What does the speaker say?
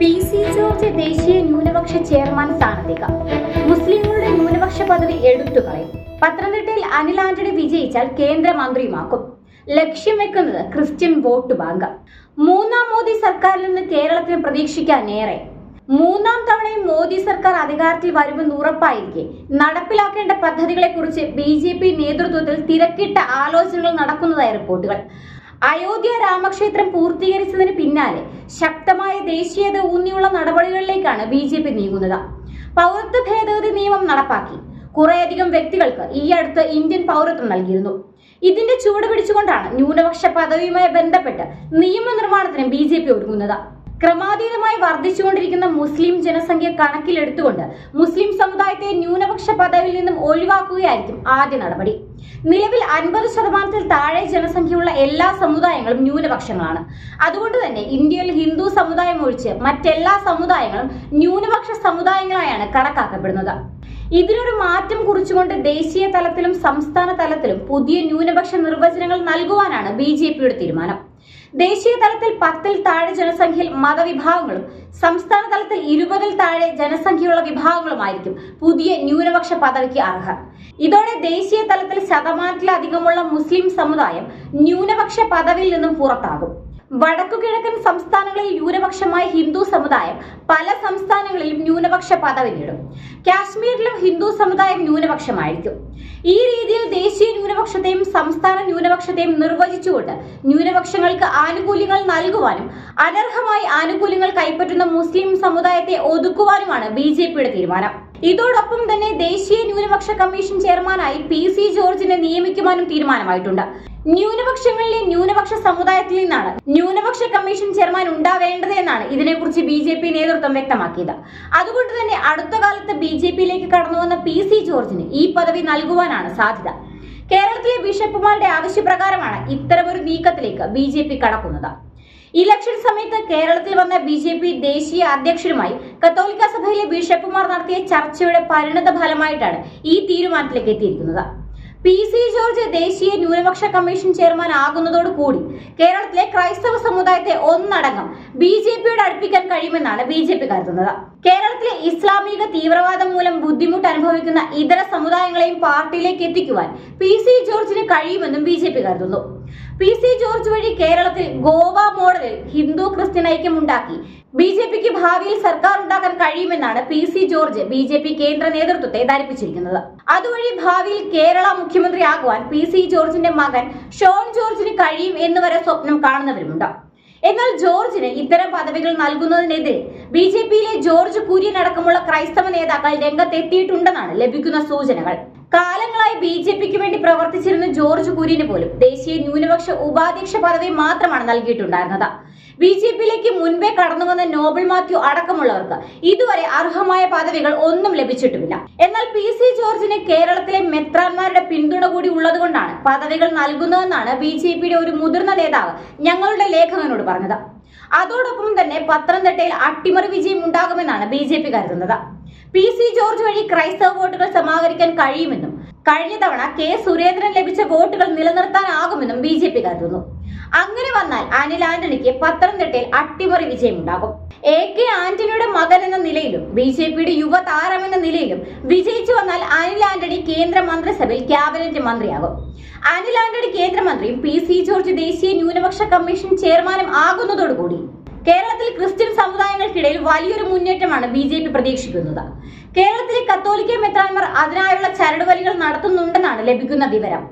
P C George ദേശീയ ന്യൂനപക്ഷ chairman സ്ഥാനത്തേക്ക് മുസ്ലിങ്ങളുടെ ന്യൂനപക്ഷ പദവി എടുത്തു കളയും. പത്തനംതിട്ടയിൽ അനിൽ ആന്റണി വിജയിച്ചാൽ കേന്ദ്രമന്ത്രിയുമാക്കും. ലക്ഷ്യം വെക്കുന്നത് ക്രിസ്ത്യൻ വോട്ട് ബാങ്ക്. മൂന്നാം മോദി സർക്കാരിൽ നിന്ന് കേരളത്തിന് പ്രതീക്ഷിക്കാനേറെ. മൂന്നാം തവണയും മോദി സർക്കാർ അധികാരത്തിൽ വരുമെന്ന് ഉറപ്പായിരിക്കെ. നടപ്പിലാക്കേണ്ട പദ്ധതികളെക്കുറിച്ച് ബി ജെ പി നേതൃത്വത്തിൽ തിരക്കിട്ട ആലോചനകൾ നടക്കുന്നതായി റിപ്പോർട്ടുകൾ. അയോധ്യ രാമക്ഷേത്രം പൂർത്തീകരിച്ചതിന് പിന്നാലെ ശക്തമായ ദേശീയത ഊന്നിയുള്ള നടപടികളിലേക്കാണ് ബി ജെ പി നീങ്ങുന്നത്. പൗരത്വ ഭേദഗതി നിയമം നടപ്പാക്കി കുറേയധികം വ്യക്തികൾക്ക് ഈ അടുത്ത് ഇന്ത്യൻ പൗരത്വം നൽകിയിരുന്നു. ഇതിന്റെ ചുവട് പിടിച്ചുകൊണ്ടാണ് ന്യൂനപക്ഷ പദവിയുമായി ബന്ധപ്പെട്ട് നിയമനിർമ്മാണത്തിന് ബി ജെ പി ഒരുങ്ങുന്നത്. ക്രമാതീതമായി വർദ്ധിച്ചുകൊണ്ടിരിക്കുന്ന മുസ്ലിം ജനസംഖ്യ കണക്കിലെടുത്തുകൊണ്ട് മുസ്ലിം സമുദായത്തെ ന്യൂനപക്ഷ പദവിയിൽ നിന്നും ഒഴിവാക്കുകയായിരിക്കും ആദ്യ നടപടി. നിലവിൽ അൻപത് ശതമാനത്തിൽ താഴെ ജനസംഖ്യയുള്ള എല്ലാ സമുദായങ്ങളും ന്യൂനപക്ഷങ്ങളാണ്. അതുകൊണ്ട് തന്നെ ഇന്ത്യയിൽ ഹിന്ദു സമുദായം ഒഴിച്ച് മറ്റെല്ലാ സമുദായങ്ങളും ന്യൂനപക്ഷ സമുദായങ്ങളായാണ് കണക്കാക്കപ്പെടുന്നത്. ഇതിനൊരു മാറ്റം കുറിച്ചുകൊണ്ട് ദേശീയ തലത്തിലും സംസ്ഥാന തലത്തിലും പുതിയ ന്യൂനപക്ഷ നിർവചനങ്ങൾ നൽകുവാനാണ് ബി ജെ പിയുടെ തീരുമാനം. ദേശീയ തലത്തിൽ പത്തിൽ താഴെ ജനസംഖ്യയിൽ മതവിഭാഗങ്ങളും സംസ്ഥാന തലത്തിൽ ഇരുപതിൽ താഴെ ജനസംഖ്യയുള്ള വിഭാഗങ്ങളുമായിരിക്കും പുതിയ ന്യൂനപക്ഷ പദവിക്ക് അർഹർ. ഇതോടെ ദേശീയ തലത്തിൽ ശതമാനത്തിലധികമുള്ള മുസ്ലിം സമുദായം ന്യൂനപക്ഷ പദവിയിൽ നിന്നും പുറത്താകും. വടക്കുകിഴക്കൻ സംസ്ഥാനങ്ങളിൽ ന്യൂനപക്ഷമായ ഹിന്ദു സമുദായം പല സംസ്ഥാനങ്ങളിലും ന്യൂനപക്ഷ പദവി നേടും. കാശ്മീരിലും ഹിന്ദു സമുദായം ന്യൂനപക്ഷമായിരിക്കും. ഈ രീതിയിൽ ദേശീയ ന്യൂനപക്ഷത്തെയും സംസ്ഥാന ന്യൂനപക്ഷത്തെയും നിർവചിച്ചുകൊണ്ട് ന്യൂനപക്ഷങ്ങൾക്ക് ആനുകൂല്യങ്ങൾ നൽകുവാനും അനർഹമായി ആനുകൂല്യങ്ങൾ കൈപ്പറ്റുന്ന മുസ്ലിം സമുദായത്തെ ഒതുക്കുവാനുമാണ് ബി തീരുമാനം. ഇതോടൊപ്പം തന്നെ ദേശീയ ന്യൂനപക്ഷ കമ്മീഷൻ ചെയർമാനായി പി സി ജോർജിനെ നിയമിക്കുവാനും തീരുമാനമായിട്ടുണ്ട്. ന്യൂനപക്ഷങ്ങളിലെ ന്യൂനപക്ഷ സമുദായത്തിൽ നിന്നാണ് ന്യൂനപക്ഷ കമ്മീഷൻ ചെയർമാൻ ഉണ്ടാവേണ്ടത് എന്നാണ് ഇതിനെക്കുറിച്ച് ബി ജെ പി നേതൃത്വം വ്യക്തമാക്കിയത്. അതുകൊണ്ട് തന്നെ അടുത്ത കാലത്ത് ബി ജെ പിയിലേക്ക് കടന്നു വന്ന പി സി ജോർജിന് ഈ പദവി നൽകുവാനാണ് സാധ്യത. കേരളത്തിലെ ബിഷപ്പുമാരുടെ ആവശ്യപ്രകാരമാണ് ഇത്തരമൊരു നീക്കത്തിലേക്ക് ബി ജെ പി കടക്കുന്നത്. ഇലക്ഷൻ സമയത്ത് കേരളത്തിൽ വന്ന ബി ജെ പി ദേശീയ അധ്യക്ഷരുമായി കത്തോലിക്ക സഭയിലെ ബിഷപ്പുമാർ നടത്തിയ ചർച്ചയുടെ പരിണത ഫലമായിട്ടാണ് ഈ തീരുമാനത്തിലേക്ക് എത്തിയിരിക്കുന്നത്. പി സി ജോർജ് ദേശീയ ന്യൂനപക്ഷ കമ്മീഷൻ ചെയർമാൻ ആകുന്നതോടുകൂടി കേരളത്തിലെ ക്രൈസ്തവ സമുദായത്തെ ഒന്നടങ്കം ബി ജെ പിയോട് അടുപ്പിക്കാൻ കഴിയുമെന്നാണ് ബി ജെ പി കരുതുന്നത്. കേരളത്തിലെ ഇസ്ലാമിക തീവ്രവാദം മൂലം ബുദ്ധിമുട്ട് അനുഭവിക്കുന്ന ഇതര സമുദായങ്ങളെയും പാർട്ടിയിലേക്ക് എത്തിക്കുവാൻ പി സി ജോർജിന് കഴിയുമെന്നും ബി ജെ പി കരുതുന്നു. പി സി ജോർജ് വഴി കേരളത്തിൽ ഗോവ മോഡലിൽ ഹിന്ദു ക്രിസ്ത്യൻ ഐക്യം ഉണ്ടാക്കി ബി ജെ പിക്ക് ഭാവിയിൽ സർക്കാർ ഉണ്ടാക്കാൻ കഴിയുമെന്നാണ് P C George B J P കേന്ദ്ര നേതൃത്വത്തെ ധരിപ്പിച്ചിരിക്കുന്നത്. അതുവഴി ഭാവിയിൽ കേരള മുഖ്യമന്ത്രിയാകുവാൻ പി സി ജോർജിന്റെ മകൻ ഷോൺ ജോർജിന് കഴിയും എന്ന് വരെ സ്വപ്നം കാണുന്നവരുമുണ്ട്. എന്നാൽ ജോർജിന് ഇത്തരം പദവികൾ നൽകുന്നതിനെതിരെ ബി ജെ പിയിലെ ജോർജ് കുര്യൻ അടക്കമുള്ള ക്രൈസ്തവ നേതാക്കൾ രംഗത്തെത്തിയിട്ടുണ്ടെന്നാണ് ലഭിക്കുന്ന സൂചനകൾ. കാലങ്ങളായി ബി ജെ പിക്ക് വേണ്ടി പ്രവർത്തിച്ചിരുന്ന ജോർജ് കുര്യന് പോലും ദേശീയ ന്യൂനപക്ഷ ഉപാധ്യക്ഷ പദവി മാത്രമാണ് നൽകിയിട്ടുണ്ടായിരുന്നത്. ബി ജെ പിയിലേക്ക് മുൻപേ കടന്നു വന്ന നോബൽ മാത്യു അടക്കമുള്ളവർക്ക് ഇതുവരെ അർഹമായ പദവികൾ ഒന്നും ലഭിച്ചിട്ടുമില്ല. എന്നാൽ പി സി ജോർജിന് കേരളത്തിലെ മെത്രാന്മാരുടെ പിന്തുണ കൂടി ഉള്ളതുകൊണ്ടാണ് പദവികൾ നൽകുന്നതെന്നാണ് ബി ജെ പിയുടെ ഒരു മുതിർന്ന നേതാവ് ഞങ്ങളുടെ ലേഖകനോട് പറഞ്ഞത്. അതോടൊപ്പം തന്നെ പത്തനംതിട്ടയിൽ അട്ടിമറി വിജയം ഉണ്ടാകുമെന്നാണ് ബി ജെ പി കരുതുന്നത്. പി സി ജോർജ് വഴി ക്രൈസ്തവ വോട്ടുകൾ സമാഹരിക്കാൻ കഴിയുമെന്നും കഴിഞ്ഞ തവണ കെ സുരേന്ദ്രൻ ലഭിച്ച വോട്ടുകൾ നിലനിർത്താനാകുമെന്നും ബി ജെ പി കരുതുന്നു. അങ്ങനെ വന്നാൽ അനിൽ ആന്റണിക്ക് പത്തനംതിട്ടയിൽ അട്ടിമറി വിജയമുണ്ടാകും. എ കെ ആന്റണിയുടെ മകൻ എന്ന നിലയിലും ബി ജെ പിയുടെ യുവതാരം എന്ന നിലയിലും വിജയിച്ചു വന്നാൽ അനിൽ ആന്റണി കേന്ദ്ര മന്ത്രിസഭയിൽ ക്യാബിനറ്റ് മന്ത്രിയാകും. അനിൽ ആന്റണി കേന്ദ്രമന്ത്രിയും പി സി ജോർജ് ദേശീയ ന്യൂനപക്ഷ കമ്മീഷൻ ചെയർമാനും ആകുന്നതോടുകൂടി കേരളത്തിൽ ക്രിസ്ത്യൻ സമുദായങ്ങൾക്കിടയിൽ വലിയൊരു മുന്നേറ്റമാണ് ബി ജെ പി പ്രതീക്ഷിക്കുന്നത്. കേരളത്തിലെ കത്തോലിക്ക മെത്രാൻമാർ അതിനായുള്ള ചരടുവലികൾ നടത്തുന്നുണ്ടെന്നാണ് ലഭിക്കുന്ന വിവരം.